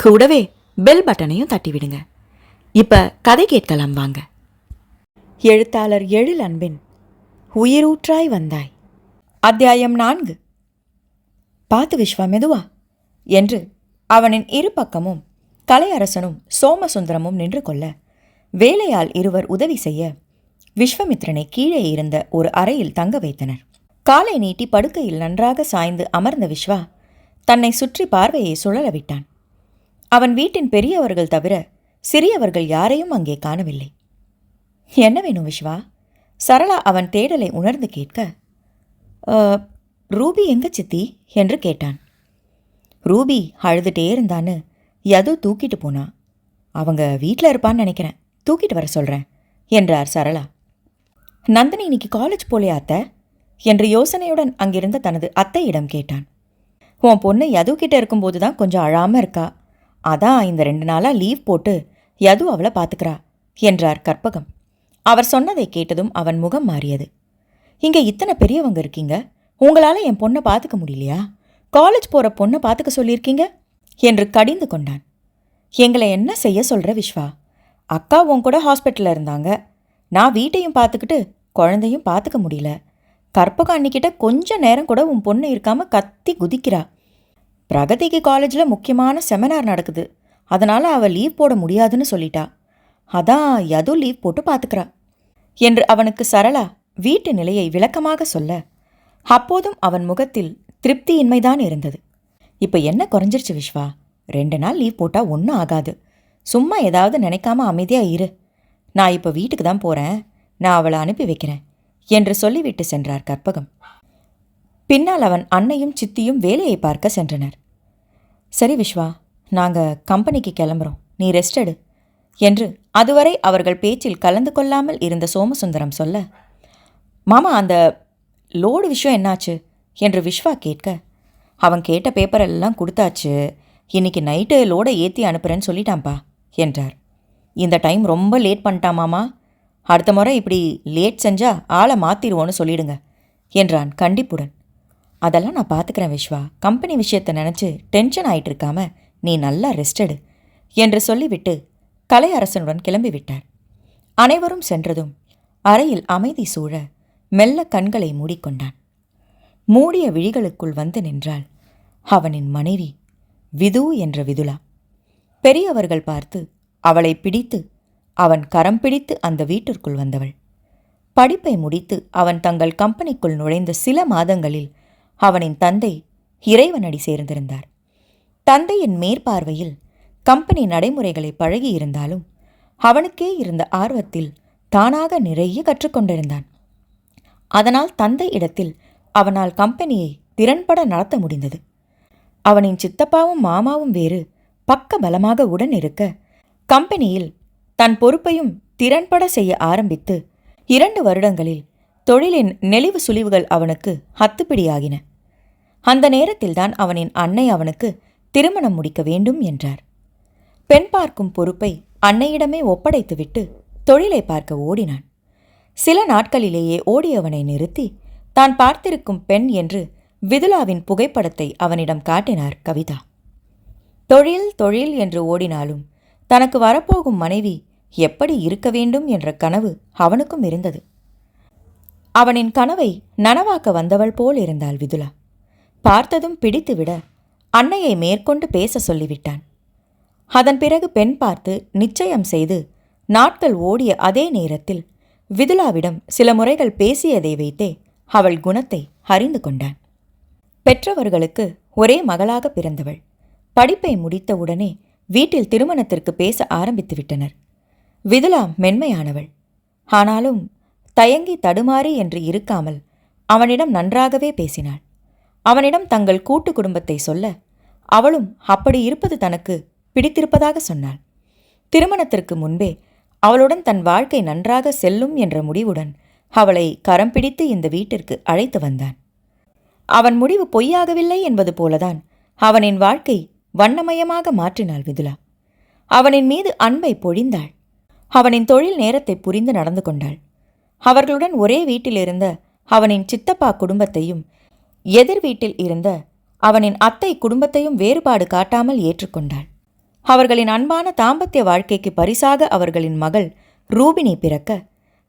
கூடவே பெல் பட்டனையும் தட்டிவிடுங்க. இப்போ இப்ப கதை கேட்கலாம் வாங்க. எழுத்தாளர் எழில் அன்பின் உயிரூற்றாய் வந்தாய். அத்தியாயம் நான்கு பார்த்து விஸ்வா மெதுவா என்று அவனின் இரு பக்கமும் கலையரசனும் சோமசுந்தரமும் நின்று கொள்ள வேலையால் இருவர் உதவி செய்ய விஸ்வமித்ரனை கீழே இருந்த ஒரு அறையில் தங்க வைத்தனர். காலை நீட்டி படுக்கையில் நன்றாக சாய்ந்து அமர்ந்த விஸ்வா தன்னை சுற்றி பார்வையை சுழல விட்டான். அவன் வீட்டின் பெரியவர்கள் தவிர சிறியவர்கள் யாரையும் அங்கே காணவில்லை. என்ன வேணும் விஸ்வா சரளா அவன் தேடலை உணர்ந்து கேட்க ரூபி எங்க சித்தி? என்று கேட்டான். ரூபி அழுதுட்டே இருந்தான்னு யது தூக்கிட்டு போனா. அவங்க வீட்டில் இருப்பான்னு நினைக்கிறேன். தூக்கிட்டு வர சொல்கிறேன் என்றார் சரளா. நந்தினி இன்னைக்கு காலேஜ் போலையா அத்தை? என்று யோசனையுடன் அங்கிருந்த தனது அத்தையிடம் கேட்டான். உன் பொண்ணு யது கிட்ட இருக்கும்போது தான் கொஞ்சம் அழாமல் இருக்கா? அதான் இந்த ரெண்டு நாளாக லீவ் போட்டு யது அவளை பார்த்துக்கிறா என்றார் கற்பகம். அவர் சொன்னதை கேட்டதும் அவன் முகம் மாறியது. இங்கே இத்தனை பெரியவங்க இருக்கீங்க உங்களால் என் பொண்ணை பார்த்துக்க முடியலையா? காலேஜ் போகிற பொண்ணை பார்த்துக்க சொல்லியிருக்கீங்க? என்று கடிந்து கொண்டான். எங்களை என்ன செய்ய சொல்கிற விஸ்வா அக்கா உன் கூட ஹாஸ்பிட்டலில் இருந்தாங்க. நான் வீட்டையும் பார்த்துக்கிட்டு குழந்தையும் பார்த்துக்க முடியல. கற்பகம் அன்னிக்கிட்ட கொஞ்ச நேரம் கூட உன் பொண்ணு இருக்காமல் கத்தி குதிக்கிறா. பிரகதிக்கு காலேஜில் முக்கியமான செமினார் நடக்குது. அதனால் அவள் லீவ் போட முடியாதுன்னு சொல்லிட்டா. அதான் யது லீவ் போட்டு பார்த்துக்கிறா என்று அவனுக்கு சரளா வீட்டு நிலையை விளக்கமாக சொல்ல அப்போதும் அவன் முகத்தில் திருப்தியின்மைதான் இருந்தது. இப்போ என்ன குறைஞ்சிருச்சு விஸ்வா ரெண்டு நாள் லீவ் போட்டால் ஒன்றும் ஆகாது. சும்மா ஏதாவது நினைக்காம அமைதியாக இரு. நான் இப்போ வீட்டுக்கு தான் போகிறேன் நான் அவளை அனுப்பி வைக்கிறேன். என்று சொல்லிவிட்டு சென்றார் கற்பகம். பின்னால் அவன் அன்னையும் சித்தியும் வேலையை பார்க்க சென்றனர். சரி விஸ்வா நாங்கள் கம்பெனிக்கு கிளம்புறோம். நீ ரெஸ்ட் எடு என்று அதுவரை அவர்கள் பேச்சில் கலந்து கொள்ளாமல் இருந்த சோமசுந்தரம் சொல்ல மாமா அந்த லோடு விஷயம் என்னாச்சு? என்று விஸ்வா கேட்க அவன் கேட்ட பேப்பர் எல்லாம் கொடுத்தாச்சு. இன்னைக்கு நைட்டு லோடை ஏற்றி அனுப்புகிறேன்னு சொல்லிட்டான்ப்பா என்றார். இந்த டைம் ரொம்ப லேட் பண்ணிட்டான் மாமா. அடுத்த முறை இப்படி லேட் செஞ்சா ஆளை மாற்றிடுவோன்னு சொல்லிடுங்க என்றான் கண்டிப்புடன். அதெல்லாம் நான் பார்த்துக்கிறேன் விஸ்வா. கம்பெனி விஷயத்தை நினச்சி டென்ஷன் ஆயிட்டு இருக்காம நீ நல்லா ரெஸ்டடு என்று சொல்லிவிட்டு கலையரசனுடன் கிளம்பிவிட்டார். அனைவரும் சென்றதும் அறையில் அமைதி சூழ மெல்ல கண்களை மூடிக்கொண்டான். மூடிய விழிகளுக்குள் வந்து நின்றாள் அவனின் மனைவி விது என்ற விதுலா. பெரியவர்கள் பார்த்து அவளை பிடித்து அவன் கரம் பிடித்து அந்த வீட்டிற்குள் வந்தவள். படிப்பை முடித்து அவன் தங்கள் கம்பெனிக்குள் நுழைந்த சில மாதங்களில் அவனின் தந்தை இறைவனடி சேர்ந்திருந்தார். தந்தையின் மேற்பார்வையில் கம்பெனி நடைமுறைகளை பழகியிருந்தாலும் அவனுக்கே இருந்த ஆர்வத்தில் தானாக நிறைய கற்றுக்கொண்டிருந்தான். அதனால் தந்தை இடத்தில் அவனால் கம்பெனியை திறன்பட நடத்த முடிந்தது. அவனின் சித்தப்பாவும் மாமாவும் வேறு பக்க பலமாக உடன் இருக்க கம்பெனியில் தன் பொறுப்பையும் திறன்பட செய்ய ஆரம்பித்து இரண்டு வருடங்களில் தொழிலின் நெளிவு சுழிவுகள் அவனுக்கு ஹத்துப்பிடியாகின அந்த நேரத்தில்தான் அவனின் அன்னை அவனுக்கு திருமணம் முடிக்க வேண்டும் என்றார். பெண் பார்க்கும் பொறுப்பை அன்னையிடமே ஒப்படைத்துவிட்டு தொழிலை பார்க்க ஓடினான். சில நாட்களிலேயே ஓடியவனை நிறுத்தி தான் பார்த்திருக்கும் பெண் என்று விதுலாவின் புகைப்படத்தை அவனிடம் காட்டினார் கவிதா. தொழில் தொழில் என்று ஓடினாலும் தனக்கு வரப்போகும் மனைவி எப்படி இருக்க வேண்டும் என்ற கனவு அவனுக்கும் இருந்தது. அவனின் கனவை நனவாக்க வந்தவள் போல் இருந்தாள் விதுலா. பார்த்ததும் பிடித்துவிட அன்னையை மேற்கொண்டு பேச சொல்லிவிட்டான். அதன் பிறகு பெண் பார்த்து நிச்சயம் செய்து நாட்கள் ஓடிய அதே நேரத்தில் விதுலாவிடம் சில முறைகள் பேசியதை வைத்தே அவள் குணத்தை அறிந்து கொண்டான் பெற்றவர்களுக்கு ஒரே மகளாக பிறந்தவள். படிப்பை முடித்தவுடனே வீட்டில் திருமணத்திற்கு பேச ஆரம்பித்து விட்டனர். விதுலா மென்மையானவள். ஆனாலும் தயங்கி தடுமாறி என்று இருக்காமல் அவனிடம் நன்றாகவே பேசினாள். அவனிடம் தங்கள் கூட்டு குடும்பத்தை சொல்ல அவளும் அப்படி இருப்பது தனக்கு பிடித்திருப்பதாக சொன்னாள். திருமணத்திற்கு முன்பே அவளுடன் தன் வாழ்க்கை நன்றாக செல்லும் என்ற முடிவுடன் அவளை கரம் பிடித்து இந்த வீட்டிற்கு அழைத்து வந்தான். அவன் முடிவு பொய்யாகவில்லை என்பது போலதான் அவனின் வாழ்க்கை வண்ணமயமாக மாற்றினாள் விதுலா அவனின் மீது அன்பை பொழிந்தாள். அவனின் தொழில் நேரத்தை புரிந்து நடந்து கொண்டாள். அவர்களுடன் ஒரே வீட்டில் இருந்த அவனின் சித்தப்பா குடும்பத்தையும் எதிர் வீட்டில் இருந்த அவனின் அத்தை குடும்பத்தையும் வேறுபாடு காட்டாமல் ஏற்றுக்கொண்டாள். அவர்களின் அன்பான தாம்பத்திய வாழ்க்கைக்கு பரிசாக அவர்களின் மகள் ரூபினி பிறக்க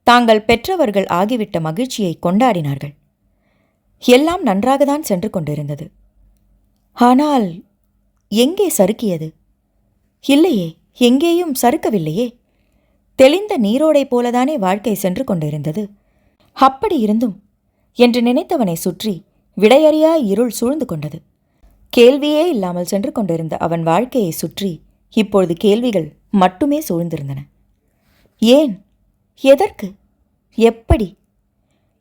தாங்கள் பெற்றவர்கள் ஆகிவிட்ட மகிழ்ச்சியை கொண்டாடினார்கள். எல்லாம் நன்றாகத்தான் சென்று கொண்டிருந்தது. ஆனால் எங்கே சறுக்கியது? இல்லையே எங்கேயும் சறுக்கவில்லையே. தெளிந்த நீரோடை போலதானே வாழ்க்கை சென்று கொண்டிருந்தது. அப்படி இருந்தும் என்று நினைத்தவனை சுற்றி விடையறியா இருள் சூழ்ந்து கொண்டது. கேள்வியே இல்லாமல் சென்று கொண்டிருந்த அவன் வாழ்க்கையை சுற்றி இப்பொழுது கேள்விகள் மட்டுமே சூழ்ந்திருந்தன. ஏன்? எதற்கு? எப்படி?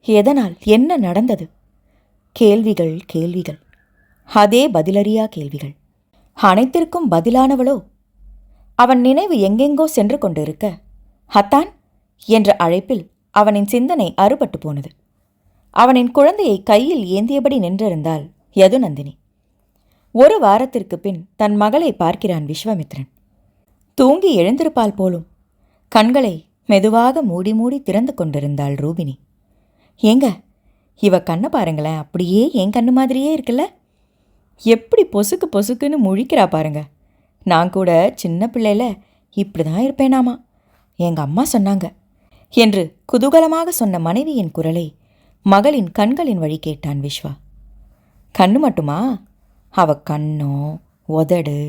எதனால்? என்ன நடந்தது? கேள்விகள் கேள்விகள். அதே பதிலறியா கேள்விகள். அனைத்திற்கும் பதிலானவளோ? அவன் நினைவு எங்கெங்கோ சென்று கொண்டிருக்க ஹத்தான் என்ற அழைப்பில் அவனின் சிந்தனை அறுபட்டு போனது. அவனின் குழந்தையை கையில் ஏந்தியபடி நின்றிருந்தாள் யதுநந்தினி. ஒரு வாரத்திற்கு பின் தன் மகளை பார்க்கிறான் விஸ்வமித்ரன். தூங்கி எழுந்திருப்பாள் போலும். கண்களை மெதுவாக மூடி மூடி திறந்து கொண்டிருந்தாள் ரூபினி ஏங்க இவ கண்ணை பாருங்களேன் அப்படியே என் கண்ணு மாதிரியே இருக்குல்ல? எப்படி பொசுக்கு பொசுக்குன்னு முழிக்கிறா பாருங்க. நான் கூட சின்ன பிள்ளையில இப்படி தான் இருப்பேனாமா? எங்க அம்மா சொன்னாங்க. என்று குதூகலமாக சொன்ன மனைவியின் குரலை மகளின் கண்களின் வழி கேட்டான் விஸ்வா. கண்ணு மட்டுமா? அவ கண்ணோ உதடு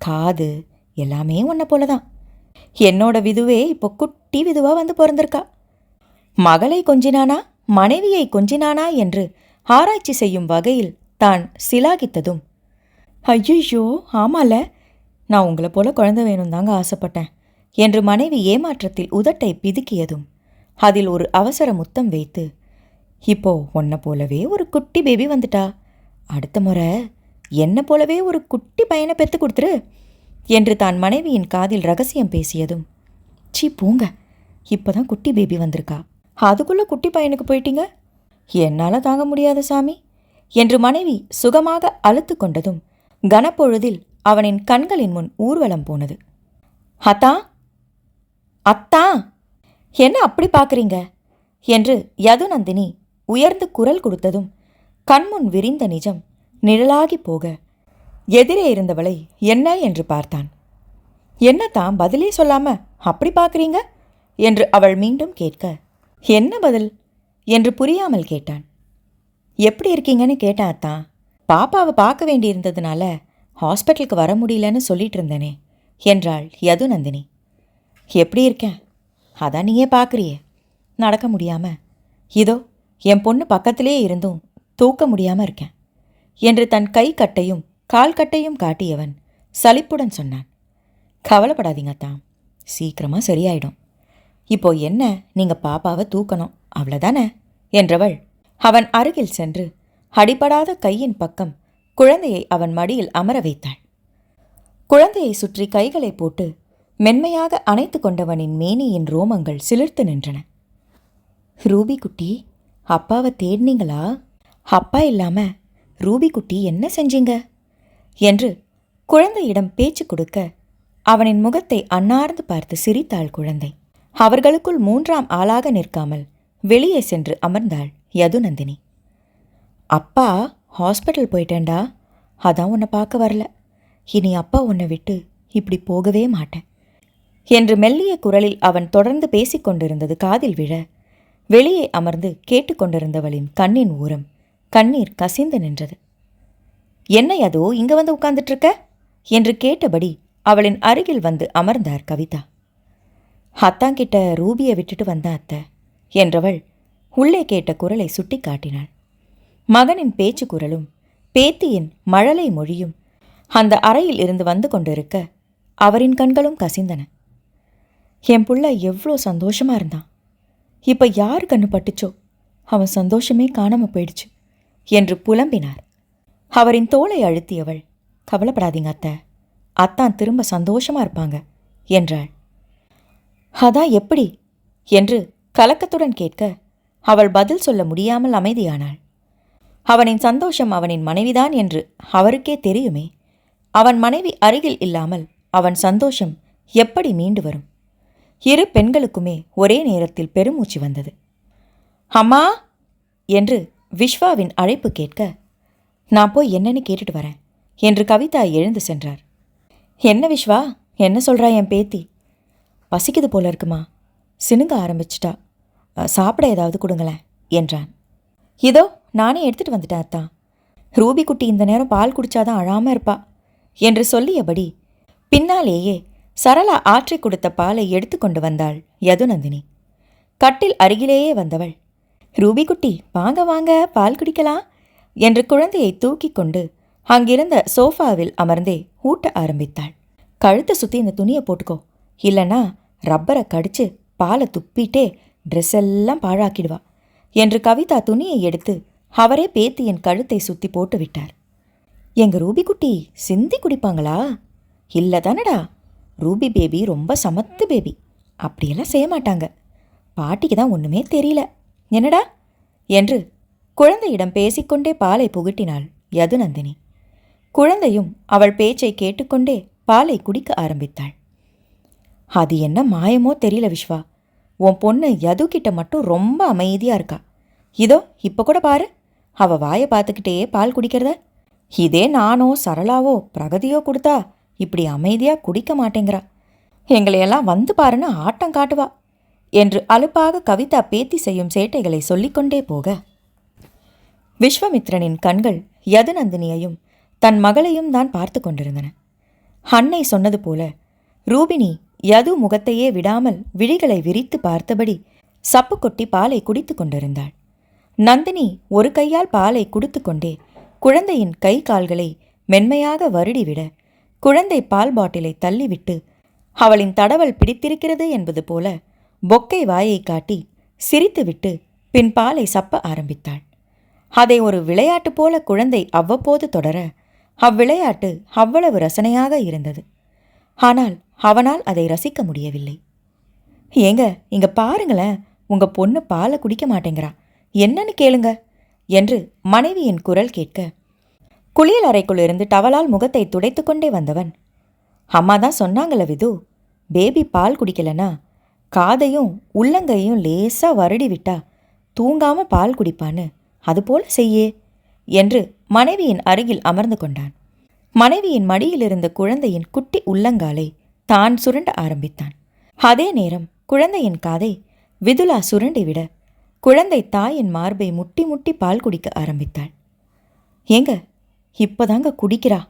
காது எல்லாமே உன்னை போல தான் என்னோட விதுவே இப்போ குட்டி விதுவாக வந்து பிறந்திருக்கா. மகளை கொஞ்சினானா மனைவியை கொஞ்சினானா என்று ஆராய்ச்சி செய்யும் வகையில் தான் சிலாகித்ததும் ஐயோ ஆமால நான் உங்களை போல குழந்தை வேணும் தாங்க ஆசைப்பட்டேன் என்று மனைவி ஏமாற்றத்தில் உதட்டை பிதுக்கியதும் அதில் ஒரு அவசர முத்தம் வைத்து இப்போ உன்னை போலவே ஒரு குட்டி பேபி வந்துட்டா. அடுத்த முறை என்னை போலவே ஒரு குட்டி பையனை பெற்று கொடுத்துரு என்று தான் மனைவியின் காதில் ரகசியம் பேசியதும் சீ போங்க. இப்போதான் குட்டி பேபி வந்திருக்கா. அதுக்குள்ளே குட்டி பையனுக்கு போயிட்டீங்க? என்னால் தாங்க முடியாது சாமி என்று மனைவி சுகமாக அழுத்து கொண்டதும் கனப்பொழுதில் அவனின் கண்களின் முன் ஊர்வலம் போனது. அத்தா அத்தா என்ன அப்படி பார்க்குறீங்க? என்று யதுநந்தினி உயர்ந்து குரல் கொடுத்ததும் கண்முன் விரிந்த நிஜம் நிழலாகி போக எதிரே இருந்தவளை என்ன என்று பார்த்தான். என்ன தான் பதிலே சொல்லாம அப்படி பார்க்குறீங்க? என்று அவள் மீண்டும் கேட்க. என்ன பதில்? என்று புரியாமல் கேட்டான். எப்படி இருக்கீங்கன்னு கேட்டான் அத்தான் பாப்பாவை பார்க்க வேண்டியிருந்ததுனால ஹாஸ்பிட்டலுக்கு வர முடியலன்னு சொல்லிட்டு இருந்தேனே என்றாள் யதுநந்தினி. எப்படி இருக்கேன் அதான் நீயே பார்க்குறியே. நடக்க முடியாம. இதோ என் பொண்ணு பக்கத்திலே இருந்தும் தூக்க முடியாமல் இருக்கேன் என்று தன் கை கட்டையும் கால் கட்டையும் காட்டியவன் சலிப்புடன் சொன்னான். கவலைப்படாதீங்க தான் சீக்கிரமா சரியாயிடும். இப்போ என்ன நீங்க பாப்பாவை தூக்கணும் அவ்வளோதானே என்றவள் அவன் அருகில் சென்று அடிபடாத கையின் பக்கம் குழந்தையை அவன் மடியில் அமர வைத்தாள். குழந்தையை சுற்றி கைகளை போட்டு மென்மையாக அணைத்து கொண்டவனின் மேனியின் ரோமங்கள் சிலிர்த்து நின்றன. ரூபி குட்டி அப்பாவை தேடினீங்களா? அப்பா இல்லாம ரூபி குட்டி என்ன செஞ்சீங்க? என்று குழந்தையிடம் பேச்சு கொடுக்க அவனின் முகத்தை அன்னார்ந்து பார்த்து சிரித்தாள் குழந்தை. அவர்களுக்குள் மூன்றாம் ஆளாக நிற்காமல் வெளியே சென்று அமர்ந்தாள் யதுநந்தினி. அப்பா ஹாஸ்பிட்டல் போயிட்டேன்டா. அதான் உன்னை பார்க்க வரல. இனி அப்பா உன்னை விட்டு இப்படி போகவே மாட்டேன். என்று மெல்லிய குரலில் அவன் தொடர்ந்து பேசிக் கொண்டிருந்தது காதில் விழ வெளியே அமர்ந்து கேட்டுக்கொண்டிருந்தவளின் கண்ணின் ஓரம் கண்ணீர் கசிந்து நின்றது. என்ன அதோ இங்க வந்து உட்கார்ந்துட்டு இருக்க என்று கேட்டபடி அவளின் அருகில் வந்து அமர்ந்தார் கவிதா. அத்தாங்கிட்ட ரூபியை விட்டுட்டு வந்த அத்தை என்றவள் உள்ளே கேட்ட குரலை சுட்டி காட்டினாள். மகனின் பேச்சு குரலும் பேத்தியின் மழலை மொழியும் அந்த அறையில் இருந்து வந்து கொண்டிருக்க அவரின் கண்களும் கசிந்தன. என் புள்ள எவ்வளோ சந்தோஷமா இருந்தான். இப்போ யார் கண்ணு பட்டுச்சோ? அவன் சந்தோஷமே காணாம போயிடுச்சு என்று புலம்பினார். அவரின் தோளை அழுத்தியவள் கவலைப்படாதீங்க அத்தை. அத்தான் திரும்ப சந்தோஷமா இருப்பாங்க என்றாள். அதான் எப்படி? என்று கலக்கத்துடன் கேட்க அவள் பதில் சொல்ல முடியாமல் அமைதியானாள். அவனின் சந்தோஷம் அவனின் மனைவிதான் என்று அவருக்கே தெரியுமே. அவன் மனைவி அருகில் இல்லாமல் அவன் சந்தோஷம் எப்படி மீண்டு வரும்? இரு பெண்களுக்குமே ஒரே நேரத்தில் பெருமூச்சு வந்தது. அம்மா! என்று விஸ்வாவின் அழைப்பு கேட்க நான் போய் என்னன்னு கேட்டுட்டு வரேன் என்று கவிதா எழுந்து சென்றார். என்ன விஸ்வா என்ன சொல்கிறா என் பேத்தி? பசிக்குது போல இருக்குமா. சினுங்க ஆரம்பிச்சிட்டா. சாப்பிட ஏதாவது கொடுங்களேன் என்றான். இதோ நானே எடுத்துட்டு வந்துட்டேன் அத்தான் ரூபி குட்டி இந்த நேரம் பால் குடிச்சாதான் அழாமல் இருப்பா என்று சொல்லியபடி பின்னாலேயே சரளா ஆற்றி கொடுத்த பாலை எடுத்துக்கொண்டு வந்தாள் யதுநந்தினி. கட்டில் அருகிலேயே வந்தவள். ரூபி குட்டி வாங்க வாங்க பால் குடிக்கலாம் என்று குழந்தையை தூக்கிக் கொண்டு அங்கிருந்த சோஃபாவில் அமர்ந்தே ஊட்ட ஆரம்பித்தாள். கழுத்தை சுற்றி இந்த துணியை போட்டுக்கோ. இல்லைனா ரப்பரை கடிச்சு பாலை துப்பிட்டே ட்ரெஸ் எல்லாம் பாழாக்கிடுவா என்று கவிதா துணியை எடுத்து அவரே பேத்தி என் கழுத்தை சுத்தி போட்டு விட்டார். எங்க ரூபி குட்டி சிந்தி குடிப்பாங்களா? இல்லை தானடா ரூபி பேபி ரொம்ப சமத்து பேபி. அப்படியெல்லாம் செய்ய மாட்டாங்க. பாட்டிக்கு தான் ஒன்றுமே தெரியல. என்னடா? என்று குழந்தையிடம் பேசிக்கொண்டே பாலை புகட்டினாள் யதுநந்தினி. குழந்தையும் அவள் பேச்சை கேட்டுக்கொண்டே பாலை குடிக்க ஆரம்பித்தாள். அது என்ன மாயமோ தெரியல விஸ்வா உன் பொண்ணு யது கிட்ட மட்டும் ரொம்ப அமைதியா இருக்கா. இதோ இப்போ கூட பாரு. அவள் வாயை பார்த்துக்கிட்டே பால் குடிக்கிறத. இதே நானோ சரளாவோ பிரகதியோ கொடுத்தா இப்படி அமைதியா குடிக்க மாட்டேங்கிறா. எங்களையெல்லாம் வந்து பாருன்னு ஆட்டம் காட்டுவா என்று அலுப்பாக கவிதா பேத்தி செய்யும் சேட்டைகளை சொல்லிக்கொண்டே போக. விஸ்வமித்ரனின் கண்கள் யதுநந்தினியையும் தன் மகளையும் தான் பார்த்து கொண்டிருந்தன. அன்னை சொன்னது போல ரூபினி யது முகத்தையே விடாமல் விழிகளை விரித்து பார்த்தபடி சப்பு கொட்டி பாலை குடித்து கொண்டிருந்தாள். நந்தினி ஒரு கையால் பாலை குடித்து கொண்டே குழந்தையின் கை கால்களை மென்மையாக வருடிவிட குழந்தை பால் பாட்டிலை தள்ளிவிட்டு அவளின் தடவல் பிடித்திருக்கிறது என்பது போல பொக்கை வாயை காட்டி சிரித்துவிட்டு பின் பாலை சப்ப ஆரம்பித்தாள். அதை ஒரு விளையாட்டு போல குழந்தை அவ்வப்போது தொடர அவ்விளையாட்டு அவ்வளவு ரசனையாக இருந்தது. ஆனால் அவனால் அதை ரசிக்க முடியவில்லை. ஏங்க இங்க பாருங்களேன் உங்க பொண்ணு பாலை குடிக்க மாட்டேங்கிறா. என்னன்னு கேளுங்க என்று மனைவியின் குரல் கேட்க குளியல் அறைக்குள் இருந்து டவலால் முகத்தை துடைத்து கொண்டே வந்தவன். அம்மா தான் சொன்னாங்கள விது பேபி பால் குடிக்கலனா? காதையும் உள்ளங்கையும் லேசா வருடி விட்டா தூங்காம பால் குடிப்பான்னு அதுபோல செய்யே என்று மனைவியின் அருகில் அமர்ந்து கொண்டான். மனைவியின் மடியில் இருந்த குழந்தையின் குட்டி உள்ளங்காலை தான் சுருண்ட ஆரம்பித்தான். அதே நேரம் குழந்தையின் காதை விதுலா சுருண்டிவிட குழந்தை தாயின் மார்பை முட்டி முட்டி பால் குடிக்க ஆரம்பித்தாள். ஏங்க இப்போதாங்க குடிக்கிறா.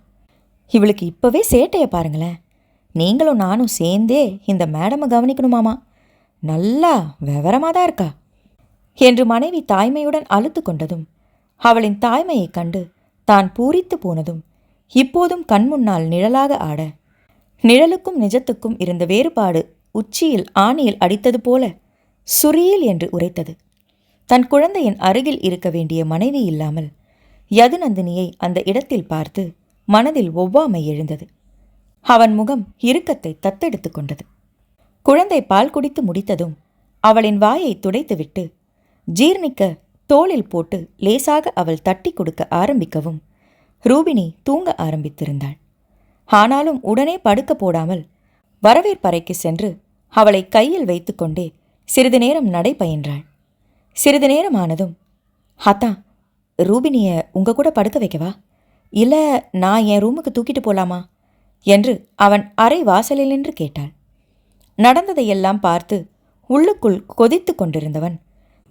இவளுக்கு இப்போவே சேட்டையை பாருங்களேன். நீங்களும் நானும் சேர்ந்தே இந்த மேடமை கவனிக்கணுமாமா நல்லா விவரமாக தான் இருக்கா. என்று மனைவி தாய்மையுடன் அழுத்து கொண்டதும் அவளின் தாய்மையைக் கண்டு தான் பூரித்து போனதும் இப்போதும் கண்முன்னால் நிழலாக ஆட நிழலுக்கும் நிஜத்துக்கும் இருந்த வேறுபாடு உச்சியில் ஆணியில் அடித்தது போல சுரியில் என்று உரைத்தது. தன் குழந்தையின் அருகில் இருக்க வேண்டிய மனைவி இல்லாமல் யதுநந்தினியை அந்த இடத்தில் பார்த்து மனதில் ஒவ்வாமை எழுந்தது. அவன் முகம் இறுக்கத்தை தத்தெடுத்து கொண்டது. குழந்தை பால் குடித்து முடித்ததும் அவளின் வாயை துடைத்துவிட்டு ஜீர்ணிக்க தோளில் போட்டு லேசாக அவள் தட்டி கொடுக்க ஆரம்பிக்கவும் ரூபினி தூங்க ஆரம்பித்திருந்தாள். ஆனாலும் உடனே படுக்க போடாமல் வரவேற்பறைக்கு சென்று அவளை கையில் வைத்துக்கொண்டே சிறிது நேரம் நடைபயின்றாள். சிறிது நேரம் ஆனதும் ஹத்தா ரூபினியை உங்க கூட படுக்க வைக்கவா? இல்லை நான் என் ரூமுக்கு தூக்கிட்டு போலாமா? என்று அவன் அறை வாசலில் நின்று கேட்டாள். நடந்ததையெல்லாம் பார்த்து உள்ளுக்குள் கொதித்து கொண்டிருந்தவன்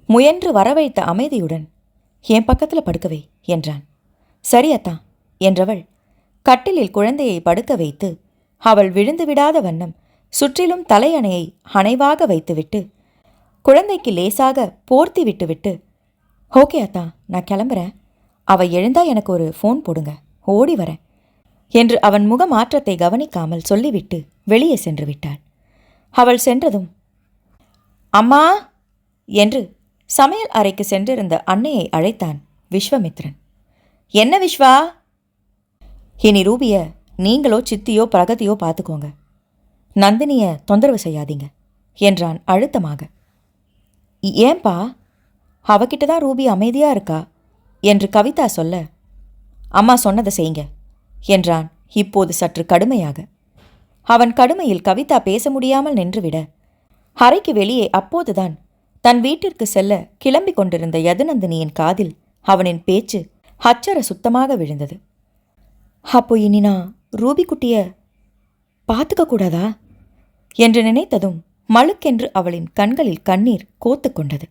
முயன்று வரவைத்த அமைதியுடன் என் பக்கத்தில் படுக்கவை என்றான். சரி அத்தா என்றவள் கட்டிலில் குழந்தையை படுக்க வைத்து அவள் விழுந்து விடாத வண்ணம் சுற்றிலும் தலையணையை அணைவாக வைத்துவிட்டு குழந்தைக்கு லேசாக போர்த்தி விட்டுவிட்டு ஓகே அத்தா நான் கிளம்புறேன். அவ எழுந்தா எனக்கு ஒரு ஃபோன் போடுங்க. ஓடி வரேன். என்று அவன் முக மாற்றத்தை கவனிக்காமல் சொல்லிவிட்டு வெளியே சென்று விட்டாள். அவள் சென்றதும் அம்மா! என்று சமையல் அறைக்கு சென்றிருந்த அன்னையை அழைத்தான் விஸ்வமித்ரன். என்ன விஸ்வா? இனி ரூபிய நீங்களோ சித்தியோ பிரகதியோ பார்த்துக்கோங்க. நந்தினிய தொந்தரவு செய்யாதீங்க என்றான் அழுத்தமாக. ஏன்பா அவகிட்ட தான் ரூபி அமைதியா இருக்கா? என்று கவிதா சொல்ல அம்மா சொன்னதை செய்யுங்க என்றான் இப்போது சற்று கடுமையாக. அவன் கடுமையில் கவிதா பேச முடியாமல் நின்றுவிட அறைக்கு வெளியே அப்போதுதான் தன் வீட்டிற்கு செல்ல கிளம்பிக் கொண்டிருந்த யதுநந்தினியின் காதில் அவனின் பேச்சு அச்சர சுத்தமாக விழுந்தது. அப்போ இனி நான் ரூபி குட்டிய பார்த்துக்க கூடாதா? என்று நினைத்ததும் மழுக்கென்று அவளின் கண்களில் கண்ணீர் கோத்துக்கொண்டது